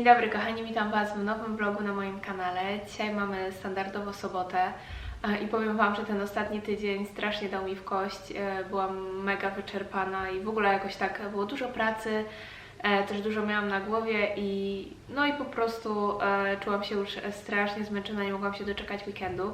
Dzień dobry kochani, witam Was w nowym vlogu na moim kanale. Dzisiaj mamy standardowo sobotę i powiem Wam, że ten ostatni tydzień strasznie dał mi w kość. E, Byłam mega wyczerpana i w ogóle jakoś tak było dużo pracy, e, też dużo miałam na głowie i no i po prostu e, czułam się już strasznie zmęczona, nie mogłam się doczekać weekendu.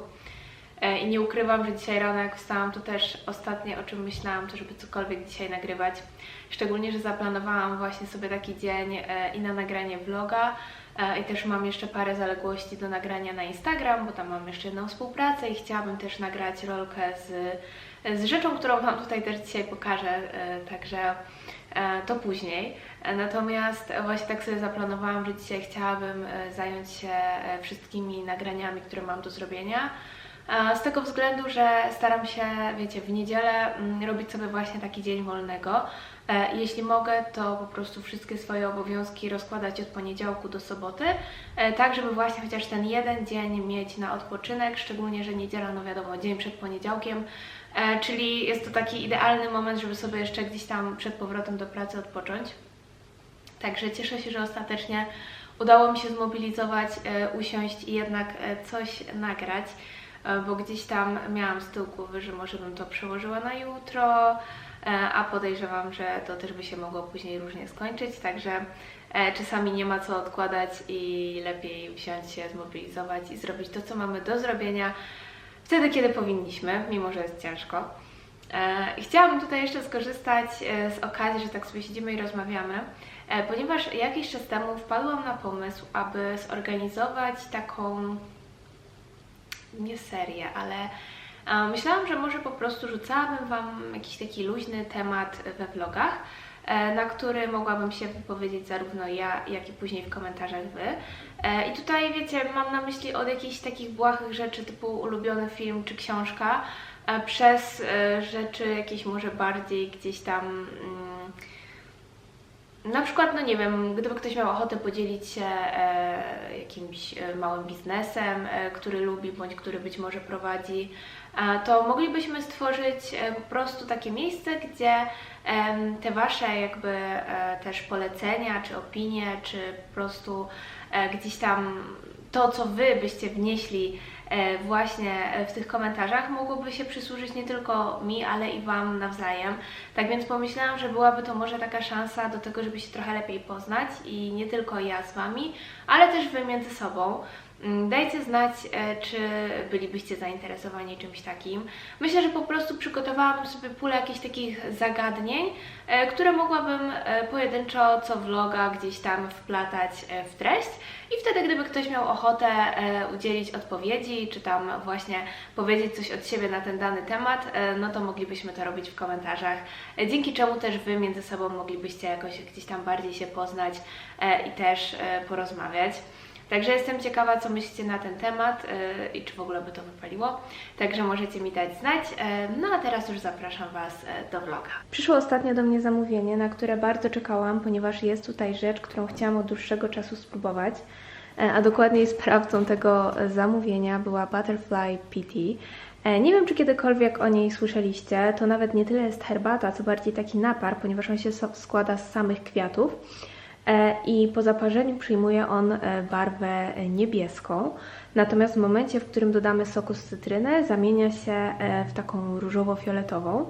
E, I nie ukrywam, że dzisiaj rano jak wstałam, to też ostatnie o czym myślałam, to żeby cokolwiek dzisiaj nagrywać. Szczególnie, że zaplanowałam właśnie sobie taki dzień e, i na nagranie vloga e, i też mam jeszcze parę zaległości do nagrania na Instagram, bo tam mam jeszcze jedną współpracę i chciałabym też nagrać rolkę z, z rzeczą, którą Wam tutaj też dzisiaj pokażę, także to później. Natomiast właśnie tak sobie zaplanowałam, że dzisiaj chciałabym zająć się wszystkimi nagraniami, które mam do zrobienia. Z tego względu, że staram się, wiecie, w niedzielę mm, robić sobie właśnie taki dzień wolnego. E, Jeśli mogę, to po prostu wszystkie swoje obowiązki rozkładać od poniedziałku do soboty, e, tak żeby właśnie chociaż ten jeden dzień mieć na odpoczynek, szczególnie, że niedziela, no wiadomo, dzień przed poniedziałkiem, e, czyli jest to taki idealny moment, żeby sobie jeszcze gdzieś tam przed powrotem do pracy odpocząć. Także cieszę się, że ostatecznie udało mi się zmobilizować, usiąść i jednak coś nagrać, bo gdzieś tam miałam z tyłu głowy, że może bym to przełożyła na jutro, e, a podejrzewam, że to też by się mogło później różnie skończyć, także e, czasami nie ma co odkładać i lepiej wziąć się, zmobilizować i zrobić to, co mamy do zrobienia wtedy, kiedy powinniśmy, mimo że jest ciężko. E, Chciałabym tutaj jeszcze skorzystać e, z okazji, że tak sobie siedzimy i rozmawiamy, e, ponieważ jakiś czas temu wpadłam na pomysł, aby zorganizować taką nie serię, ale myślałam, że może po prostu rzucałabym Wam jakiś taki luźny temat we vlogach, e, na który mogłabym się wypowiedzieć zarówno ja, jak i później w komentarzach Wy. E, I tutaj, wiecie, mam na myśli od jakichś takich błahych rzeczy typu ulubiony film czy książka, e, przez rzeczy jakieś może bardziej gdzieś tam... Na przykład, no nie wiem, gdyby ktoś miał ochotę podzielić się e, jakimś e, małym biznesem, e, który lubi bądź który być może prowadzi, to moglibyśmy stworzyć po prostu takie miejsce, gdzie te Wasze jakby też polecenia, czy opinie, czy po prostu gdzieś tam to, co Wy byście wnieśli właśnie e, w tych komentarzach mogłoby się przysłużyć nie tylko mi, ale i Wam nawzajem. Tak więc pomyślałam, że byłaby to może taka szansa do tego, żeby się trochę lepiej poznać i nie tylko ja z Wami, ale też Wy między sobą. Mm, Dajcie znać, e, czy bylibyście zainteresowani czymś takim. Myślę, że po prostu przygotowałabym sobie pulę jakichś takich zagadnień, e, które mogłabym e, pojedynczo co vloga gdzieś tam wplatać w treść i wtedy, gdyby ktoś miał ochotę udzielić odpowiedzi, czy tam właśnie powiedzieć coś od siebie na ten dany temat, no to moglibyśmy to robić w komentarzach, dzięki czemu też Wy między sobą moglibyście jakoś gdzieś tam bardziej się poznać i też porozmawiać. Także jestem ciekawa, co myślicie na ten temat e, i czy w ogóle by to wypaliło. Także możecie mi dać znać. E, No a teraz już zapraszam Was e, do vloga. Przyszło ostatnio do mnie zamówienie, na które bardzo czekałam, ponieważ jest tutaj rzecz, którą chciałam od dłuższego czasu spróbować. A dokładniej sprawcą tego zamówienia była Butterfly PT. Nie wiem, czy kiedykolwiek o niej słyszeliście. To nawet nie tyle jest herbata, co bardziej taki napar, ponieważ on się składa z samych kwiatów. E, i po zaparzeniu przyjmuje on e, barwę niebieską. Natomiast w momencie, w którym dodamy soku z cytryny, zamienia się e, w taką różowo-fioletową.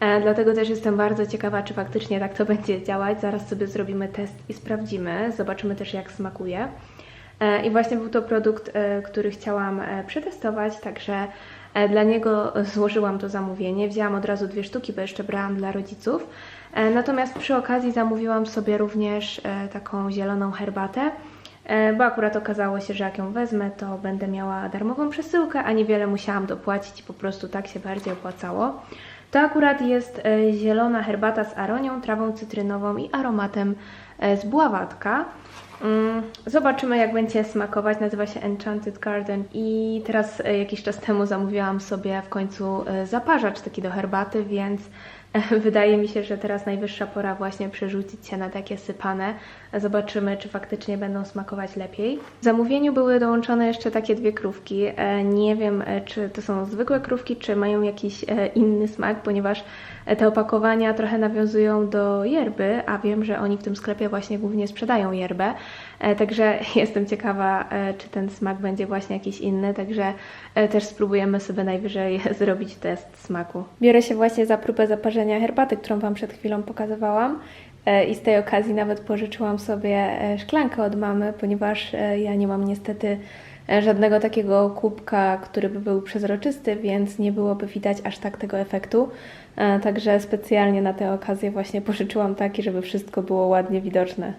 E, Dlatego też jestem bardzo ciekawa, czy faktycznie tak to będzie działać. Zaraz sobie zrobimy test i sprawdzimy. Zobaczymy też, jak smakuje. E, I właśnie był to produkt, e, który chciałam e, przetestować, także e, dla niego złożyłam to zamówienie. Wzięłam od razu dwie sztuki, bo jeszcze brałam dla rodziców. E, Natomiast przy okazji zamówiłam sobie również e, taką zieloną herbatę, e, bo akurat okazało się, że jak ją wezmę, to będę miała darmową przesyłkę, a niewiele musiałam dopłacić po prostu tak się bardziej opłacało. To akurat jest zielona herbata z aronią, trawą cytrynową i aromatem z bławatka. Mm, Zobaczymy, jak będzie smakować. Nazywa się Enchanted Garden i teraz e, jakiś czas temu zamówiłam sobie w końcu e, zaparzacz taki do herbaty, więc e, wydaje mi się, że teraz najwyższa pora właśnie przerzucić się na takie sypane. Zobaczymy, czy faktycznie będą smakować lepiej. W zamówieniu były dołączone jeszcze takie dwie krówki. Nie wiem, czy to są zwykłe krówki, czy mają jakiś inny smak, ponieważ Te opakowania trochę nawiązują do yerby, a wiem, że oni w tym sklepie właśnie głównie sprzedają yerbę. E, Także jestem ciekawa, e, czy ten smak będzie właśnie jakiś inny, także e, też spróbujemy sobie najwyżej zrobić test smaku. Biorę się właśnie za próbę zaparzenia herbaty, którą Wam przed chwilą pokazywałam. E, I z tej okazji nawet pożyczyłam sobie e, szklankę od mamy, ponieważ e, ja nie mam niestety e, żadnego takiego kubka, który by był przezroczysty, więc nie byłoby widać aż tak tego efektu. E, Także specjalnie na tę okazję właśnie pożyczyłam taki, żeby wszystko było ładnie widoczne.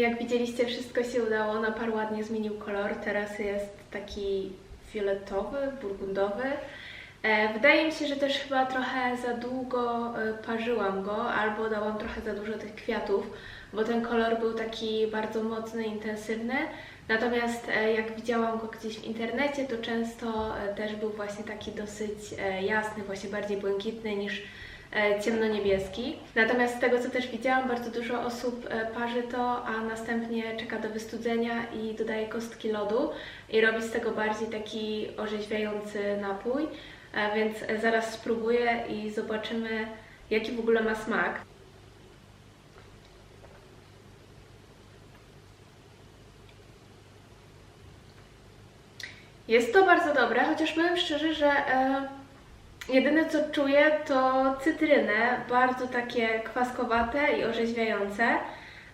Jak widzieliście, wszystko się udało. Napar ładnie zmienił kolor. Teraz jest taki fioletowy, burgundowy. E, Wydaje mi się, że też chyba trochę za długo e, parzyłam go, albo dałam trochę za dużo tych kwiatów, bo ten kolor był taki bardzo mocny, intensywny. Natomiast e, jak widziałam go gdzieś w internecie, to często też był właśnie taki dosyć jasny, właśnie bardziej błękitny niż ciemnoniebieski. Natomiast z tego co też widziałam, bardzo dużo osób e, parzy to, a następnie czeka do wystudzenia i dodaje kostki lodu i robi z tego bardziej taki orzeźwiający napój. E, Więc e, zaraz spróbuję i zobaczymy, jaki w ogóle ma smak. Jest to bardzo dobre, chociaż powiem szczerze, że e, jedyne co czuję to cytrynę, bardzo takie kwaskowate i orzeźwiające.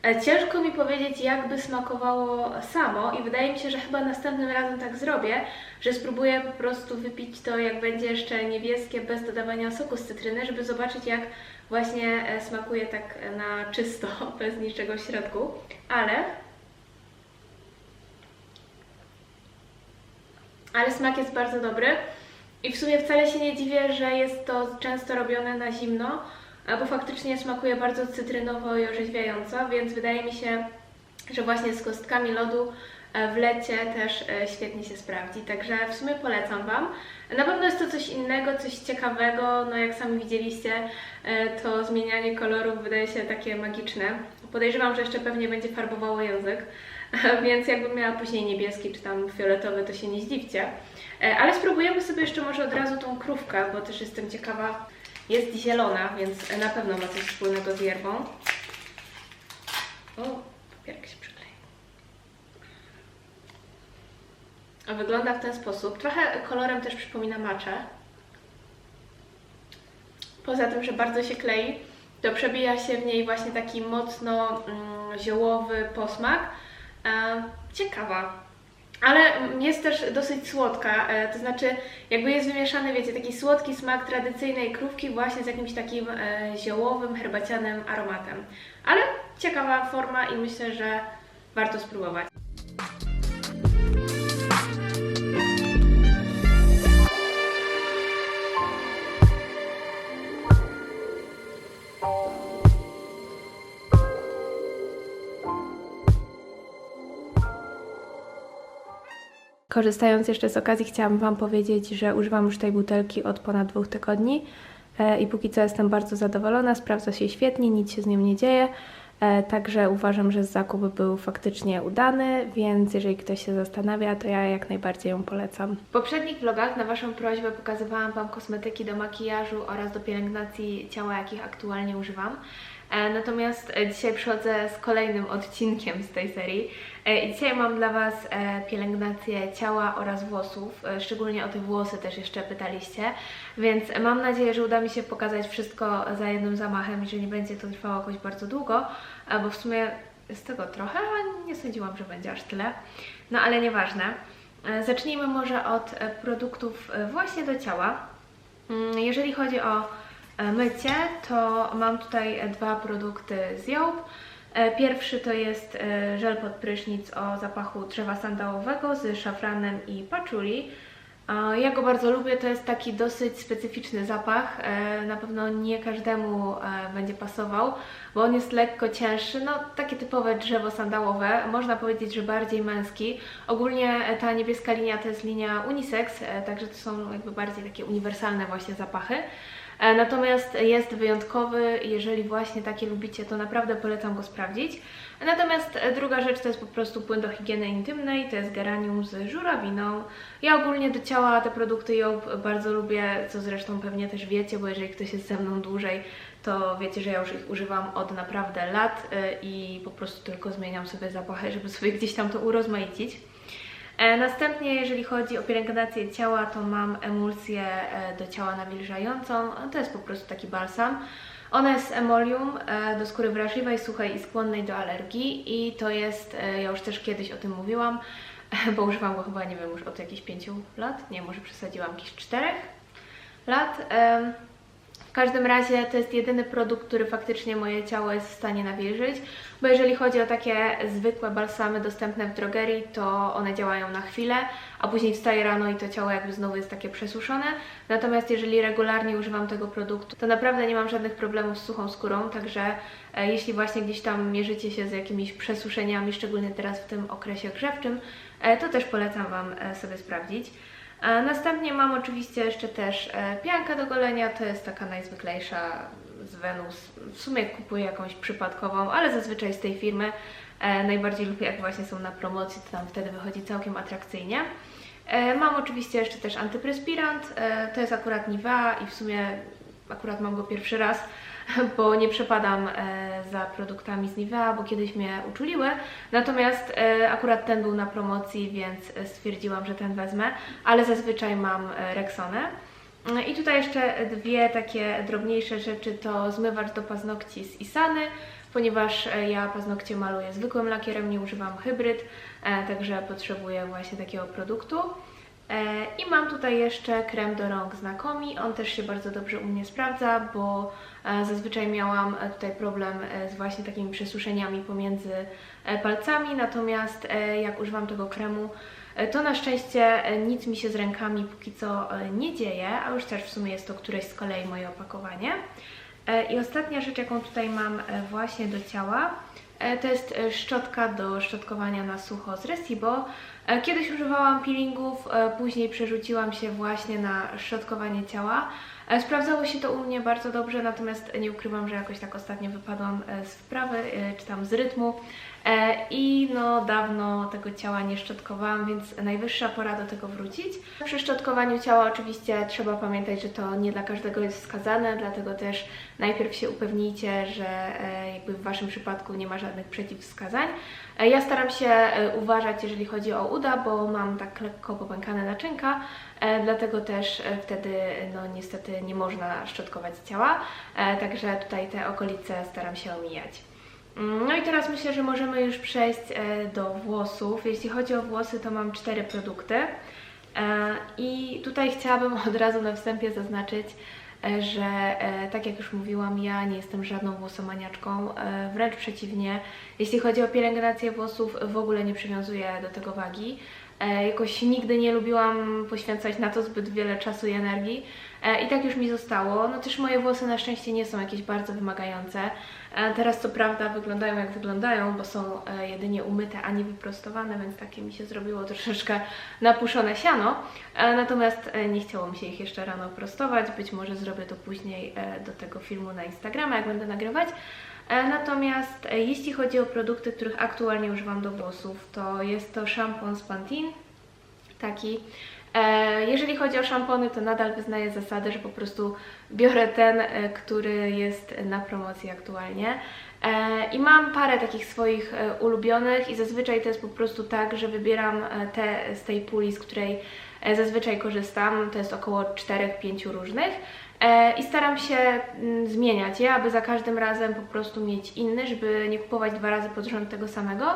E, ciężko mi powiedzieć, jakby smakowało samo i wydaje mi się, że chyba następnym razem tak zrobię, że spróbuję po prostu wypić to, jak będzie jeszcze niebieskie, bez dodawania soku z cytryny, żeby zobaczyć, jak właśnie e, smakuje tak na czysto, bez niczego w środku. Ale ale smak jest bardzo dobry i w sumie wcale się nie dziwię, że jest to często robione na zimno, e, bo faktycznie smakuje bardzo cytrynowo i orzeźwiająco, więc wydaje mi się, że właśnie z kostkami lodu e, w lecie też e, świetnie się sprawdzi, także w sumie polecam Wam. Na pewno jest to coś innego, coś ciekawego, no jak sami widzieliście, to zmienianie kolorów wydaje się takie magiczne. Podejrzewam, że jeszcze pewnie będzie farbowało język, więc jakbym miała później niebieski czy tam fioletowy, to się nie zdziwcie. E, Ale spróbujemy sobie jeszcze może od razu tą krówkę, bo też jestem ciekawa. Jest zielona, więc na pewno ma coś wspólnego z yerbą. O, papierek się przyklei. A Wygląda w ten sposób. Trochę kolorem też przypomina maczę. Poza tym, że bardzo się klei, to przebija się w niej właśnie taki mocno mm, ziołowy posmak. E, ciekawa. Ale jest też dosyć słodka, e, to znaczy jakby jest wymieszany, wiecie, taki słodki smak tradycyjnej krówki właśnie z jakimś takim e, ziołowym, herbacianym aromatem. Ale ciekawa forma i myślę, że warto spróbować. Korzystając jeszcze z okazji, chciałam Wam powiedzieć, że używam już tej butelki od ponad dwóch tygodni e, i póki co jestem bardzo zadowolona, sprawdza się świetnie, nic się z nią nie dzieje, e, także uważam, że zakup był faktycznie udany, więc jeżeli ktoś się zastanawia, to ja jak najbardziej ją polecam. W poprzednich vlogach na Waszą prośbę pokazywałam Wam kosmetyki do makijażu oraz do pielęgnacji ciała, jakich aktualnie używam. E, Natomiast e, dzisiaj przychodzę z kolejnym odcinkiem z tej serii. E, I dzisiaj mam dla Was pielęgnację ciała oraz włosów. Szczególnie o te włosy też jeszcze pytaliście. Więc mam nadzieję, że uda mi się pokazać wszystko za jednym zamachem i że nie będzie to trwało jakoś bardzo długo, bo w sumie jest tego trochę, a nie sądziłam, że będzie aż tyle. No ale nieważne. Zacznijmy może od produktów właśnie do ciała. Mm, Jeżeli chodzi o mycie, to mam tutaj e, dwa produkty z Jołb. E, Pierwszy to jest e, żel pod prysznic o zapachu drzewa sandałowego z szafranem i paczuli. Ja go bardzo lubię, to jest taki dosyć specyficzny zapach. e, Na pewno nie każdemu e, będzie pasował, bo on jest lekko cięższy, no takie typowe drzewo sandałowe, można powiedzieć, że bardziej męski. Ogólnie e, ta niebieska linia to jest linia unisex, e, także to są jakby bardziej takie uniwersalne właśnie zapachy. E, Natomiast jest wyjątkowy, jeżeli właśnie takie lubicie, to naprawdę polecam go sprawdzić. Natomiast e, druga rzecz to jest po prostu płyn do higieny intymnej, to jest geranium z żurawiną. Ja ogólnie do ciała te produkty Job bardzo lubię, co zresztą pewnie też wiecie, bo jeżeli ktoś jest ze mną dłużej, to wiecie, że ja już ich używam od naprawdę lat e, i po prostu tylko zmieniam sobie zapachy, żeby sobie gdzieś tam to urozmaicić. E, Następnie, jeżeli chodzi o pielęgnację ciała, to mam emulsję e, do ciała nawilżającą. To jest po prostu taki balsam. Ona jest z emolium e, do skóry wrażliwej, suchej i skłonnej do alergii i to jest, ja już też kiedyś o tym mówiłam, bo używam go chyba, nie wiem, już od jakichś 5 lat, nie, może przesadziłam, jakichś 4 lat. Każdym razie to jest jedyny produkt, który faktycznie moje ciało jest w stanie nawilżyć, bo jeżeli chodzi o takie zwykłe balsamy dostępne w drogerii, to one działają na chwilę, a później wstaję rano i to ciało jakby znowu jest takie przesuszone. Natomiast jeżeli regularnie używam tego produktu, to naprawdę nie mam żadnych problemów z suchą skórą, także e, jeśli właśnie gdzieś tam mierzycie się z jakimiś przesuszeniami, szczególnie teraz w tym okresie grzewczym, e, to też polecam Wam e, sobie sprawdzić. Następnie mam oczywiście jeszcze też e, piankę do golenia, to jest taka najzwyklejsza z Venus. W sumie kupuję jakąś przypadkową, ale zazwyczaj z tej firmy. E, Najbardziej lubię jak właśnie są na promocji, to tam wtedy wychodzi całkiem atrakcyjnie. E, Mam oczywiście jeszcze też antyprespirant, to jest akurat Nivea i w sumie akurat mam go pierwszy raz, bo nie przepadam e, za produktami z Nivea, bo kiedyś mnie uczuliły. Natomiast e, akurat ten był na promocji, więc e, stwierdziłam, że ten wezmę, ale zazwyczaj mam Rexonę. E, I tutaj jeszcze dwie takie drobniejsze rzeczy to zmywacz do paznokci z Isany, ponieważ ja paznokcie maluję zwykłym lakierem, nie używam hybryd, także potrzebuję właśnie takiego produktu. E, I mam tutaj jeszcze krem do rąk z Nakomi. On też się bardzo dobrze u mnie sprawdza, bo e, zazwyczaj miałam e, tutaj problem z właśnie takimi przesuszeniami pomiędzy palcami, natomiast jak używam tego kremu, to na szczęście nic mi się z rękami póki co nie dzieje, a już też w sumie jest to któreś z kolei moje opakowanie. I ostatnia rzecz, jaką tutaj mam właśnie do ciała, to jest e, szczotka do szczotkowania na sucho z Resibo. E, Kiedyś używałam peelingów, e, później przerzuciłam się właśnie na szczotkowanie ciała. Sprawdzało się to u mnie bardzo dobrze, natomiast nie ukrywam, że jakoś tak ostatnio wypadłam e, z wprawy, e, czy tam z rytmu e, i no dawno tego ciała nie szczotkowałam, więc najwyższa pora do tego wrócić. Przy szczotkowaniu ciała oczywiście trzeba pamiętać, że to nie dla każdego jest wskazane, dlatego też najpierw się upewnijcie, że jakby w Waszym przypadku nie ma żadnych przeciwwskazań. Ja staram się uważać, jeżeli chodzi o uda, bo mam tak lekko popękane naczynka, dlatego też e, wtedy no niestety nie można szczotkować ciała, e, także tutaj te okolice staram się omijać. Mm, No i teraz myślę, że możemy już przejść e, do włosów. Jeśli chodzi o włosy, to mam cztery produkty. E, I tutaj chciałabym od razu na wstępie zaznaczyć, e, że e, tak jak już mówiłam, ja nie jestem żadną włosomaniaczką, e, wręcz przeciwnie. Jeśli chodzi o pielęgnację włosów, w ogóle nie przywiązuję do tego wagi. E, Jakoś nigdy nie lubiłam poświęcać na to zbyt wiele czasu i energii E, i tak już mi zostało. No też moje włosy na szczęście nie są jakieś bardzo wymagające. E, Teraz co prawda wyglądają jak wyglądają, bo są jedynie umyte, a nie wyprostowane, więc takie mi się zrobiło troszeczkę napuszone siano. Natomiast nie chciało mi się ich jeszcze rano prostować. Być może zrobię to później do tego filmu na Instagrama, jak będę nagrywać. E, Natomiast e, jeśli chodzi o produkty, których aktualnie używam do włosów, to jest to szampon z Pantene, taki. E, Jeżeli chodzi o szampony, to nadal wyznaję zasadę, że po prostu biorę ten, który jest na promocji aktualnie. I mam parę takich swoich ulubionych i zazwyczaj to jest po prostu tak, że wybieram te z tej puli, z której zazwyczaj korzystam. To jest około 4-5 różnych. E, I staram się mm, zmieniać je, aby za każdym razem po prostu mieć inny, żeby nie kupować dwa razy pod rząd tego samego.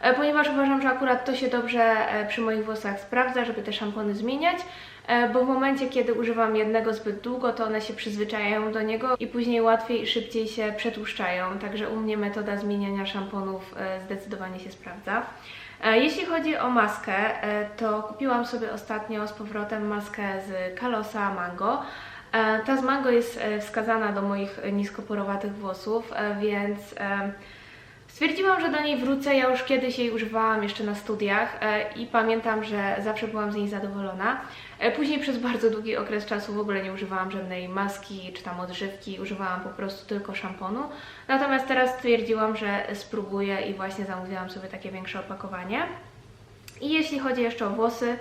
e, ponieważ uważam, że akurat to się dobrze e, przy moich włosach sprawdza, żeby te szampony zmieniać, bo w momencie, kiedy używam jednego zbyt długo, to one się przyzwyczajają do niego i później łatwiej i szybciej się przetłuszczają, także u mnie metoda zmieniania szamponów zdecydowanie się sprawdza. Jeśli chodzi o maskę, to kupiłam sobie ostatnio z powrotem maskę z Kalosa Mango. E, Ta z mango jest e, wskazana do moich niskoporowatych włosów, e, więc stwierdziłam, że do niej wrócę. Ja już kiedyś jej używałam jeszcze na studiach i pamiętam, że zawsze byłam z niej zadowolona. Później przez bardzo długi okres czasu w ogóle nie używałam żadnej maski czy tam odżywki, używałam po prostu tylko szamponu. Natomiast teraz stwierdziłam, że spróbuję i właśnie zamówiłam sobie takie większe opakowanie. I jeśli chodzi jeszcze o włosy,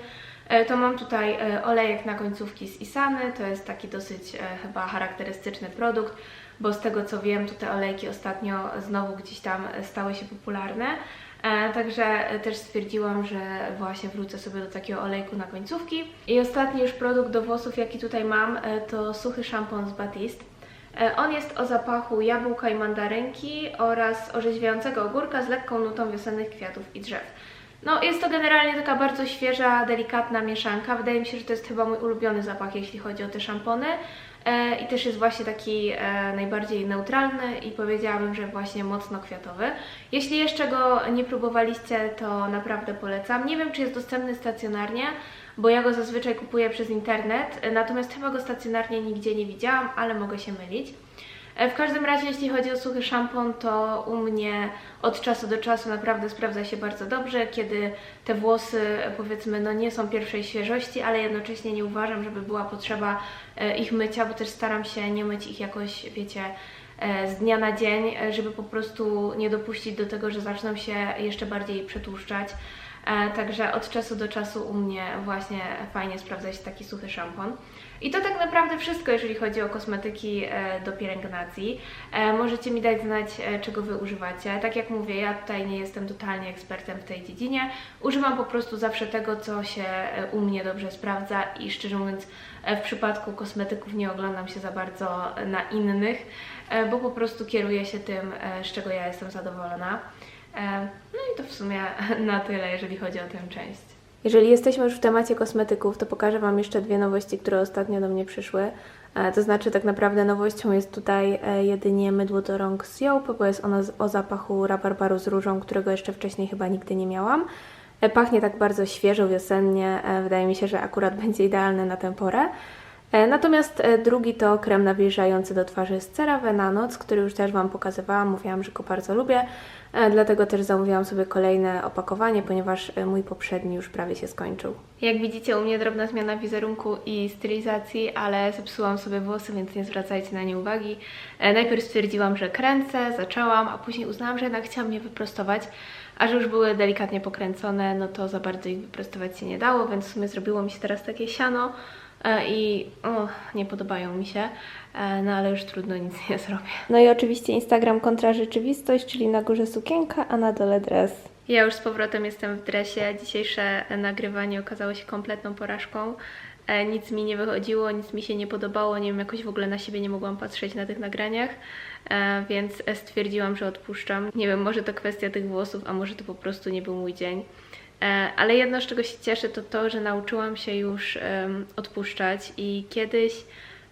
to mam tutaj e, olejek na końcówki z Isany. To jest taki dosyć e, chyba charakterystyczny produkt, bo z tego co wiem, to te olejki ostatnio znowu gdzieś tam stały się popularne. E, Także e, też stwierdziłam, że właśnie wrócę sobie do takiego olejku na końcówki. I ostatni już produkt do włosów, jaki tutaj mam, e, to suchy szampon z Batiste. E, On jest o zapachu jabłka i mandarynki oraz orzeźwiającego ogórka z lekką nutą wiosennych kwiatów i drzew. No, jest to generalnie taka bardzo świeża, delikatna mieszanka. Wydaje mi się, że to jest chyba mój ulubiony zapach, jeśli chodzi o te szampony. E, I też jest właśnie taki e, najbardziej neutralny i powiedziałabym, że właśnie mocno kwiatowy. Jeśli jeszcze go nie próbowaliście, to naprawdę polecam. Nie wiem, czy jest dostępny stacjonarnie, bo ja go zazwyczaj kupuję przez internet, natomiast chyba go stacjonarnie nigdzie nie widziałam, ale mogę się mylić. E, W każdym razie, jeśli chodzi o suchy szampon, to u mnie od czasu do czasu naprawdę sprawdza się bardzo dobrze, kiedy te włosy, e, powiedzmy, no nie są pierwszej świeżości, ale jednocześnie nie uważam, żeby była potrzeba e, ich mycia, bo też staram się nie myć ich jakoś, wiecie, z dnia na dzień, żeby po prostu nie dopuścić do tego, że zaczną się jeszcze bardziej przetłuszczać. Także od czasu do czasu u mnie właśnie fajnie sprawdza się taki suchy szampon. I to tak naprawdę wszystko, jeżeli chodzi o kosmetyki e, do pielęgnacji. E, Możecie mi dać znać, e, czego Wy używacie. Tak jak mówię, ja tutaj nie jestem totalnie ekspertem w tej dziedzinie. Używam po prostu zawsze tego, co się u mnie dobrze sprawdza i szczerze mówiąc, w przypadku kosmetyków nie oglądam się za bardzo na innych, bo po prostu kieruję się tym, z czego ja jestem zadowolona. No i to w sumie na tyle, jeżeli chodzi o tę część. Jeżeli jesteśmy już w temacie kosmetyków, to pokażę Wam jeszcze dwie nowości, które ostatnio do mnie przyszły. E, To znaczy, tak naprawdę nowością jest tutaj e, jedynie mydło do rąk z bo jest ono o zapachu rabarbaru z różą, którego jeszcze wcześniej chyba nigdy nie miałam. E, Pachnie tak bardzo świeżo, wiosennie. Wydaje mi się, że akurat będzie idealne na tę porę. E, Natomiast e, drugi to krem nawilżający do twarzy z CeraVe na noc, który już też Wam pokazywałam. Mówiłam, że go bardzo lubię, e, dlatego też zamówiłam sobie kolejne opakowanie, ponieważ mój poprzedni już prawie się skończył. Jak widzicie, u mnie drobna zmiana wizerunku i stylizacji, ale zepsułam sobie włosy, więc nie zwracajcie na nie uwagi. Najpierw stwierdziłam, że kręcę, zaczęłam, a później uznałam, że jednak chciałam je wyprostować. A że już były delikatnie pokręcone, no to za bardzo ich wyprostować się nie dało, więc w sumie zrobiło mi się teraz takie siano i o, nie podobają mi się, e, no ale już trudno, nic nie zrobię. No i oczywiście Instagram kontra rzeczywistość, czyli na górze sukienka, a na dole dres. Ja już z powrotem jestem w dresie. Dzisiejsze nagrywanie okazało się kompletną porażką. E, Nic mi nie wychodziło, nic mi się nie podobało, nie wiem, jakoś w ogóle na siebie nie mogłam patrzeć na tych nagraniach, e, więc stwierdziłam, że odpuszczam. Nie wiem, może to kwestia tych włosów, a może to po prostu nie był mój dzień. E, Ale jedno, z czego się cieszę, to to, że nauczyłam się już odpuszczać i kiedyś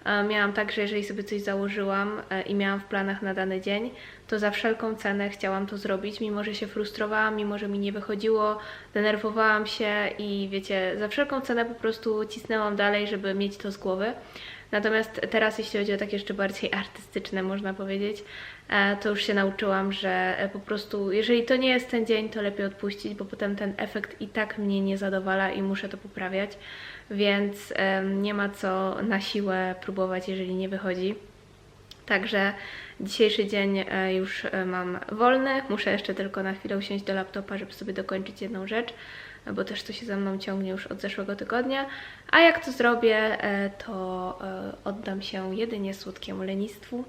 e, miałam tak, że jeżeli sobie coś założyłam e, i miałam w planach na dany dzień, to za wszelką cenę chciałam to zrobić, mimo że się frustrowałam, mimo że mi nie wychodziło, denerwowałam się i wiecie, za wszelką cenę po prostu cisnęłam dalej, żeby mieć to z głowy. Natomiast teraz, jeśli chodzi o takie jeszcze bardziej artystyczne, można powiedzieć, e, to już się nauczyłam, że e, po prostu, jeżeli to nie jest ten dzień, to lepiej odpuścić, bo potem ten efekt i tak mnie nie zadowala i muszę to poprawiać, więc nie ma co na siłę próbować, jeżeli nie wychodzi. Także dzisiejszy dzień e, już mam wolny. Muszę jeszcze tylko na chwilę usiąść do laptopa, żeby sobie dokończyć jedną rzecz, bo też to się za mną ciągnie już od zeszłego tygodnia. A jak to zrobię, e, to e, oddam się jedynie słodkiemu lenistwu.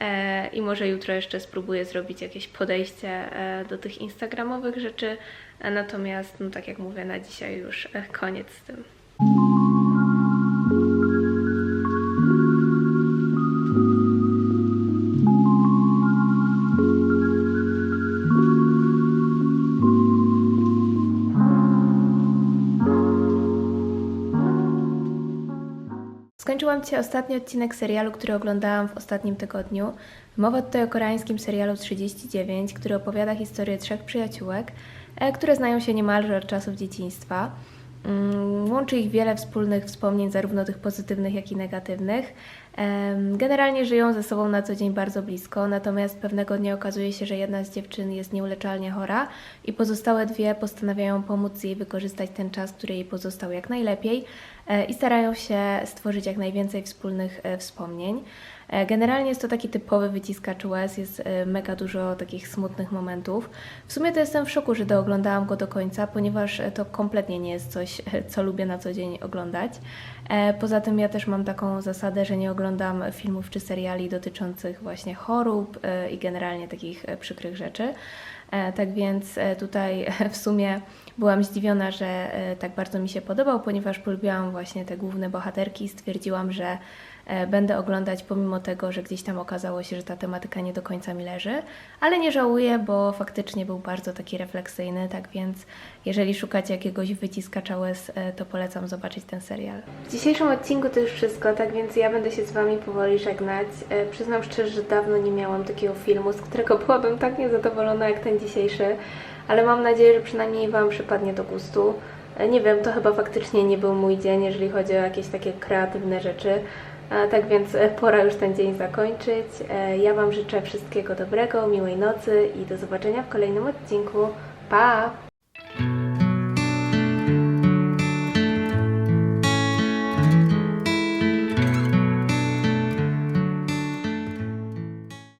E, I może jutro jeszcze spróbuję zrobić jakieś podejście do tych instagramowych rzeczy. Natomiast, no tak jak mówię, na dzisiaj już koniec z tym. Przybliżyłam Ci ostatni odcinek serialu, który oglądałam w ostatnim tygodniu. Mowa tutaj o koreańskim serialu 39, który opowiada historię trzech przyjaciółek, e, które znają się niemalże od czasów dzieciństwa. Mm, Łączy ich wiele wspólnych wspomnień, zarówno tych pozytywnych, jak i negatywnych. Generalnie żyją ze sobą na co dzień bardzo blisko, natomiast pewnego dnia okazuje się, że jedna z dziewczyn jest nieuleczalnie chora i pozostałe dwie postanawiają pomóc jej wykorzystać ten czas, który jej pozostał jak najlepiej e, i starają się stworzyć jak najwięcej wspólnych e, wspomnień. E, Generalnie jest to taki typowy wyciskacz łez, jest mega dużo takich smutnych momentów. W sumie to jestem w szoku, że dooglądałam go do końca, ponieważ to kompletnie nie jest coś, co lubię na co dzień oglądać. E, Poza tym ja też mam taką zasadę, że nie oglądam filmów czy seriali dotyczących właśnie chorób e, i generalnie takich e, przykrych rzeczy. Tak więc tutaj w sumie byłam zdziwiona, że tak bardzo mi się podobał, ponieważ polubiłam właśnie te główne bohaterki i stwierdziłam, że będę oglądać pomimo tego, że gdzieś tam okazało się, że ta tematyka nie do końca mi leży, ale nie żałuję, bo faktycznie był bardzo taki refleksyjny, tak więc jeżeli szukacie jakiegoś wyciskacza łez, e, to polecam zobaczyć ten serial. W dzisiejszym odcinku to już wszystko, tak więc ja będę się z Wami powoli żegnać. E, Przyznam szczerze, że dawno nie miałam takiego filmu, z którego byłabym tak niezadowolona jak ten dzisiejszy, ale mam nadzieję, że przynajmniej Wam przypadnie do gustu. E, Nie wiem, to chyba faktycznie nie był mój dzień, jeżeli chodzi o jakieś takie kreatywne rzeczy. Tak więc e, pora już ten dzień zakończyć. E, Ja Wam życzę wszystkiego dobrego, miłej nocy i do zobaczenia w kolejnym odcinku. Pa!